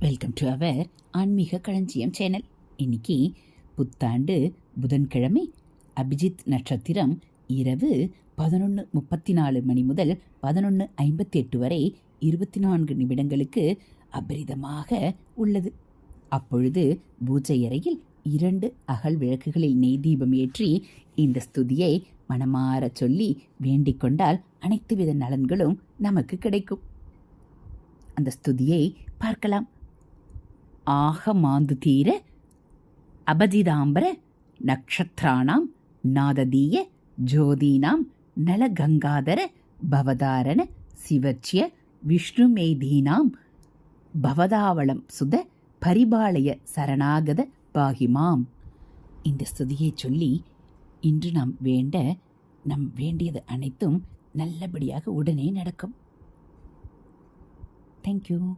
Welcome to our ஆன்மீக களஞ்சியம் channel இன்னைக்கு புத்தாண்டு புதன்கிழமை அபிஜித் நட்சத்திரம் இரவு பதினொன்று முப்பத்தி நாலு மணி முதல் பதினொன்று ஐம்பத்தி எட்டு வரை இருபத்தி நான்கு நிமிடங்களுக்கு அபரிதமாக உள்ளது. அப்பொழுது பூஜை அறையில் இரண்டு அகல் விளக்குகளில் நெய் தீபம் ஏற்றி இந்த ஸ்துதியை மனமாறச் சொல்லி வேண்டிக் கொண்டால் அனைத்து வித நலன்களும் நமக்கு கிடைக்கும். அந்த ஸ்துதியை பார்க்கலாம். ஆக மாந்து தீர அபஜிதாம்பர நக்ஷத்ராணாம் நாததீய ஜோதீனாம் நலகங்காதர பவதாரண சிவச்சிய விஷ்ணுமேதீனாம் பவதாவளம் சுத பரிபாலய சரணாகத பாகிமாம். இந்த ஸ்துதியை சொல்லி இன்று நாம் வேண்ட நம் வேண்டியது அனைத்தும் நல்லபடியாக உடனே நடக்கும். தேங்க்யூ